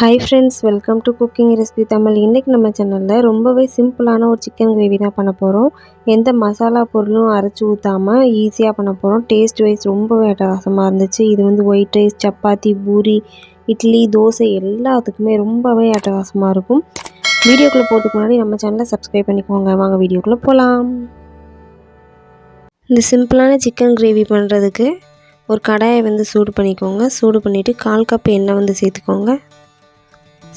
Hi friends welcome to cooking recipe Tamil இன்றைக்கி நம்ம சேனலில் ரொம்பவே சிம்பிளான ஒரு சிக்கன் கிரேவி தான் பண்ண போகிறோம் எந்த மசாலா பொருளும் அரைச்சி ஊற்றாமல் ஈஸியாக பண்ண போகிறோம் டேஸ்ட் வைஸ் ரொம்பவே அட்டகாசமாக இருந்துச்சு. இது வந்து ஒயிட் ரைஸ் சப்பாத்தி பூரி இட்லி தோசை எல்லாத்துக்குமே ரொம்பவே அட்டகாசமாக இருக்கும். வீடியோக்குள்ளே போகிறதுக்கு முன்னாடி நம்ம சேனலை சப்ஸ்கிரைப் பண்ணிக்கோங்க. வாங்க வீடியோக்குள்ளே போகலாம் இந்த சிம்பிளான சிக்கன் கிரேவி பண்ணுறதுக்கு ஒரு கடாயை வந்து சூடு பண்ணிக்கோங்க. சூடு பண்ணிவிட்டு கால் கப் எண்ணெய் வந்து சேர்த்துக்கோங்க.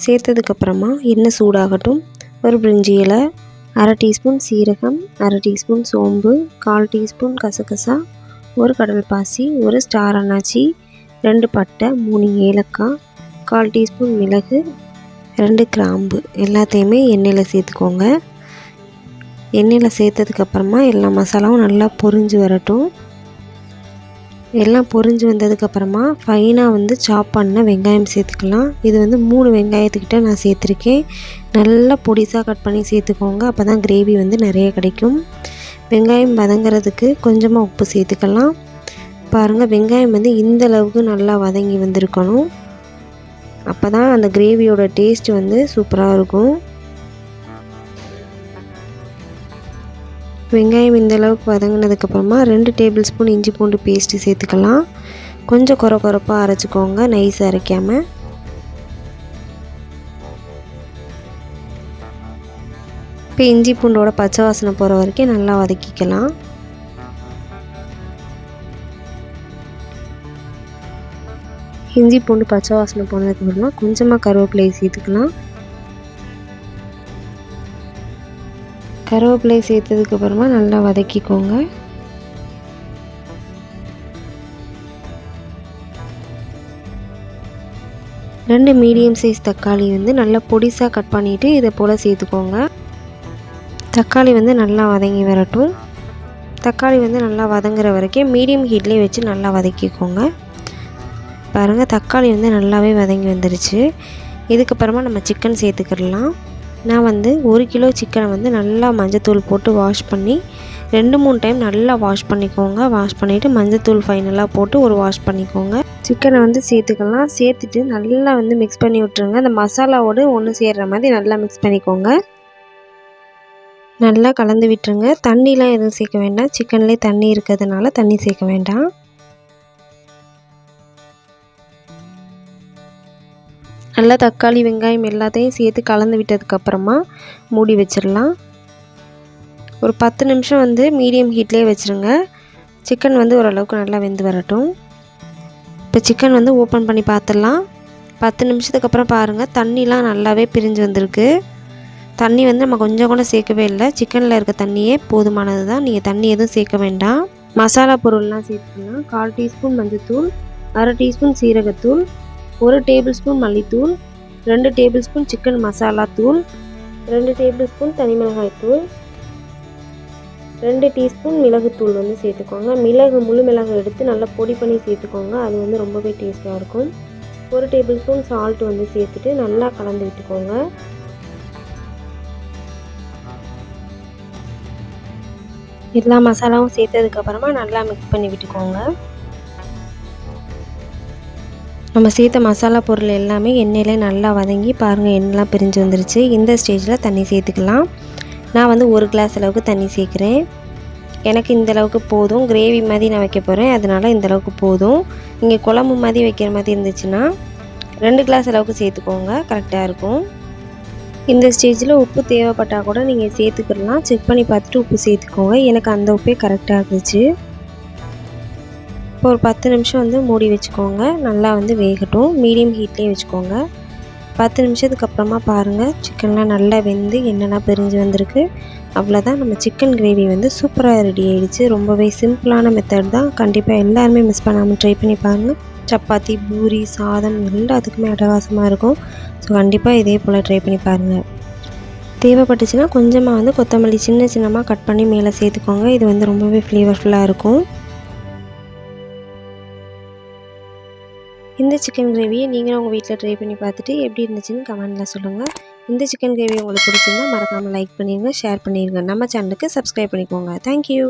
சேர்த்ததுக்கப்புறமா எண்ணெய் சூடாகட்டும். ஒரு பிரிஞ்சி இலை அரை டீஸ்பூன் சீரகம் அரை டீஸ்பூன் சோம்பு கால் டீஸ்பூன் கசகசா ஒரு கடல் பாசி ஒரு ஸ்டார் அன்னாச்சி ரெண்டு பட்டை மூணு ஏலக்காய் கால் டீஸ்பூன் மிளகு ரெண்டு கிராம்பு. எல்லாத்தையுமே எண்ணெயில் சேர்த்துக்கோங்க. எண்ணெயில் சேர்த்ததுக்கப்புறமா எல்லா மசாலாவும் நல்லா பொரிஞ்சு வரட்டும். எல்லாம் பொரிஞ்சு வந்ததுக்கப்புறமா ஃபைனாக வந்து சாப் பண்ண வெங்காயம் சேர்த்துக்கலாம். இது வந்து மூணு வெங்காயத்துக்கிட்ட நான் சேர்த்துருக்கேன். நல்லா பொடிசாக கட் பண்ணி சேர்த்துக்கோங்க. அப்போ தான் கிரேவி வந்து நிறைய கிடைக்கும். வெங்காயம் வதங்கிறதுக்கு கொஞ்சமாக உப்பு சேர்த்துக்கலாம். பாருங்கள் வெங்காயம் வந்து இந்த அளவுக்கு நல்லா வதங்கி வந்திருக்கணும். அப்போ தான் அந்த கிரேவியோட டேஸ்ட் வந்து சூப்பராக இருக்கும். வெங்காயம் இந்த அளவுக்கு வதங்கினதுக்கப்புறமா ரெண்டு டேபிள் ஸ்பூன் இஞ்சி பூண்டு பேஸ்ட்டு சேர்த்துக்கலாம். கொஞ்சம் குறை குறைப்பாக அரைச்சிக்கோங்க நைஸ் அரைக்காமல் இப்போ இஞ்சி பூண்டோட பச்சை வாசனை போகிற வரைக்கும் நல்லா வதக்கிக்கலாம். இஞ்சி பூண்டு பச்சை வாசனை போனதுக்கப்புறமா கொஞ்சமாக கருவேப்பிலையை சேர்த்துக்கலாம். கருவேப்பிலை சேர்த்ததுக்கப்புறமா நல்லா வதக்கிக்கோங்க. ரெண்டு மீடியம் சைஸ் தக்காளி வந்து நல்லா பொடிசாக கட் பண்ணிவிட்டு இதை போல் சேர்த்துக்கோங்க. தக்காளி வந்து நல்லா வதங்கி வரட்டும். தக்காளி வந்து நல்லா வதங்குற வரைக்கும் மீடியம் ஹீட்லேயே வச்சு நல்லா வதக்கிக்கோங்க. பாருங்கள் தக்காளி வந்து நல்லாவே வதங்கி வந்துருச்சு. இதுக்கப்புறமா நம்ம சிக்கன் சேர்த்துக்கிடலாம். நான் வந்து ஒரு கிலோ சிக்கனை வந்து நல்லா மஞ்சத்தூள் போட்டு வாஷ் பண்ணி ரெண்டு மூணு டைம் நல்லா வாஷ் பண்ணிக்கோங்க. வாஷ் பண்ணிவிட்டு மஞ்சத்தூள் ஃபைனலாக போட்டு ஒரு வாஷ் பண்ணிக்கோங்க. சிக்கனை வந்து சேர்த்துக்கலாம். சேர்த்துட்டு நல்லா வந்து மிக்ஸ் பண்ணி விட்ருங்க அந்த மசாலாவோடு ஒன்று சேர்கிற மாதிரி நல்லா மிக்ஸ் பண்ணிக்கோங்க. நல்லா கலந்து விட்டுருங்க. தண்ணிலாம் எதுவும் சேர்க்க வேண்டாம். சிக்கன்லேயே தண்ணி இருக்கிறதுனால தண்ணி சேர்க்க வேண்டாம். நல்லா தக்காளி வெங்காயம் எல்லாத்தையும் சேர்த்து கலந்து விட்டதுக்கப்புறமா மூடி வச்சிடலாம். ஒரு பத்து நிமிஷம் வந்து மீடியம் ஹீட்லேயே வச்சுருங்க. சிக்கன் வந்து ஓரளவுக்கு நல்லா வெந்து வரட்டும். இப்போ சிக்கன் வந்து ஓப்பன் பண்ணி பார்த்துடலாம். பத்து நிமிஷத்துக்கு அப்புறம் பாருங்கள் தண்ணிலாம் நல்லாவே பிரிஞ்சு வந்திருக்கு. தண்ணி வந்து நம்ம கொஞ்சம் கூட சேர்க்கவே இல்லை. சிக்கனில் இருக்க தண்ணியே போதுமானது தான். நீங்கள் தண்ணி எதுவும் சேர்க்க வேண்டாம். மசாலா பொருள்லாம் சேர்த்துக்கலாம். கால் டீஸ்பூன் மஞ்சத்தூள் அரை டீஸ்பூன் சீரகத்தூள் ஒரு டேபிள் ஸ்பூன் மல்லித்தூள் ரெண்டு டேபிள் ஸ்பூன் சிக்கன் மசாலா தூள் ரெண்டு டேபிள் ஸ்பூன் தனி மிளகாய் தூள் ரெண்டு டீஸ்பூன் மிளகுத்தூள் வந்து சேர்த்துக்கோங்க. மிளகு முழு மிளகு எடுத்து நல்லா பொடி பண்ணி சேர்த்துக்கோங்க. அது வந்து ரொம்பவே டேஸ்ட்டாக இருக்கும். ஒரு டேபிள் ஸ்பூன் சால்ட் வந்து சேர்த்துட்டு நல்லா கலந்து விட்டுக்கோங்க. எல்லா மசாலாவும் சேர்த்ததுக்கப்புறமா நல்லா மிக்ஸ் பண்ணி விட்டுக்கோங்க. நம்ம சேர்த்த மசாலா பொருள் எல்லாமே எண்ணெயில் நல்லா வதங்கி பாருங்கள் எண்ணெய்லாம் பிரிஞ்சு வந்துருச்சு. இந்த ஸ்டேஜில் தண்ணி சேர்த்துக்கலாம். நான் வந்து ஒரு கிளாஸ் அளவுக்கு தண்ணி சேர்க்குறேன். எனக்கு இந்த அளவுக்கு போதும். கிரேவி மாதிரி நான் வைக்க போகிறேன் அதனால் இந்த அளவுக்கு போதும். நீங்கள் குழம்பு மாதிரி வைக்கிற மாதிரி இருந்துச்சுன்னா ரெண்டு கிளாஸ் அளவுக்கு சேர்த்துக்கோங்க. கரெக்டாக இருக்கும். இந்த ஸ்டேஜில் உப்பு தேவைப்பட்டால் கூட நீங்கள் சேர்த்துக்கிடலாம் செக் பண்ணி பார்த்துட்டு உப்பு சேர்த்துக்கோங்க. எனக்கு அந்த உப்பே கரெக்டாக இருந்துச்சு. இப்போ ஒரு பத்து நிமிஷம் வந்து மூடி வச்சுக்கோங்க. நல்லா வந்து வேகட்டும். மீடியம் ஹீட்லேயே வச்சுக்கோங்க. பத்து நிமிஷத்துக்கு அப்புறமா பாருங்கள் சிக்கன்லாம் நல்லா வெந்து என்னெல்லாம் பிரிஞ்சு வந்திருக்கு. அவ்வளோதான் நம்ம சிக்கன் கிரேவி வந்து சூப்பராக ரெடி ஆகிடுச்சு ரொம்பவே சிம்பிளான மெத்தட் தான். கண்டிப்பாக எல்லாருமே மிஸ் பண்ணாமல் ட்ரை பண்ணி பாருங்கள் சப்பாத்தி பூரி சாதம் எல்லாத்துக்குமே அட்டகாசமாக இருக்கும். ஸோ கண்டிப்பாக இதே போல் ட்ரை பண்ணி பாருங்கள் தேவைப்பட்டுச்சுன்னா கொஞ்சமாக வந்து கொத்தமல்லி சின்ன சின்னமாக கட் பண்ணி மேலே சேர்த்துக்கோங்க. இது வந்து ரொம்பவே ஃப்ளேவர்ஃபுல்லாக இருக்கும். இந்த சிக்கன் கிரேவியை நீங்களும் உங்கள் வீட்டில் ட்ரை பண்ணி பார்த்துட்டு எப்படி இருந்துச்சுன்னு கமெண்ட்டில் சொல்லுங்கள் இந்த சிக்கன் கிரேவி உங்களுக்கு பிடிச்சிருந்தா மறக்காமல் லைக் பண்ணிடுங்க ஷேர் பண்ணிடுங்க நம்ம சேனலுக்கு சப்ஸ்கிரைப் பண்ணிக்கோங்க. தேங்க்யூ